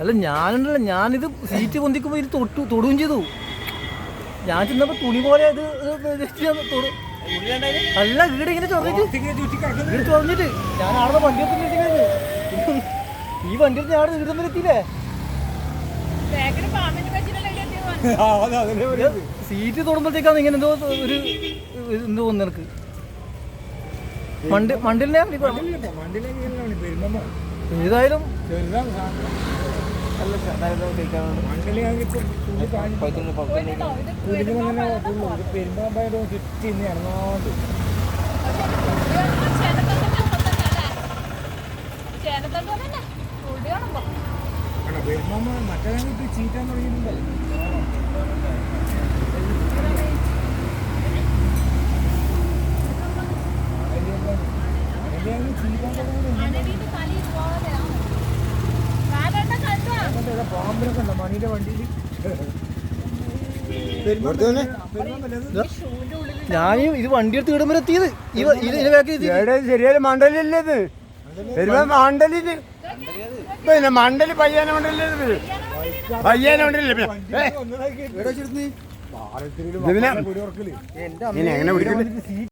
അല്ല ഞാനുണ്ടല്ലോ. ഞാനിത് സീറ്റ് പൊന്തിക്കുമ്പോൾ ഇത് തൊട്ടു തൊടുകയും ചെയ്തു. ഞാൻ ചെന്നപ്പോ തുണി പോലെ ഇത് തൊടു. അല്ല വീട് ഇങ്ങനെ ചൊറഞ്ഞിട്ട്. വീട് ചൊറിഞ്ഞിട്ട്. ഞാൻ ആടെ വണ്ടി എത്തിക്കുന്നത് ഈ വണ്ടി ഞാൻ വീട് തമ്മിൽ എത്തിയില്ലേ സീറ്റ് തൊടുമ്പോഴത്തേക്കാണ് ഇങ്ങനെ എന്തോ ഒരു എന്തോ തോന്നുന്നു എനിക്ക് മണ്ടി മണ്ടിലിനെ ഏതായാലും ചേനത്തണ്ട് തന്നെ. ഉള്ളി കാണുമ്പോ. ചീറ്റാൻ തുടങ്ങിയിട്ടുണ്ടല്ലോ. പാമ്പിനൊക്കെ ഉണ്ടോ മണിയുടെ വണ്ടിയിൽ ഞാൻ ഇത് വണ്ടി എടുത്ത് ഇടുമ്പോൾ എത്തിയത്. ശരിയായ മണ്ടലില്ലേ ഇത്? വരുമ്പോ മണ്ടലിൽ പിന്നെ മണ്ടൽ പയ്യാന മണ്ടലില്ലേ പയ്യാന മണ്ടലില്ലേ പിന്നെ എങ്ങനെ പിടിക്കുന്നത്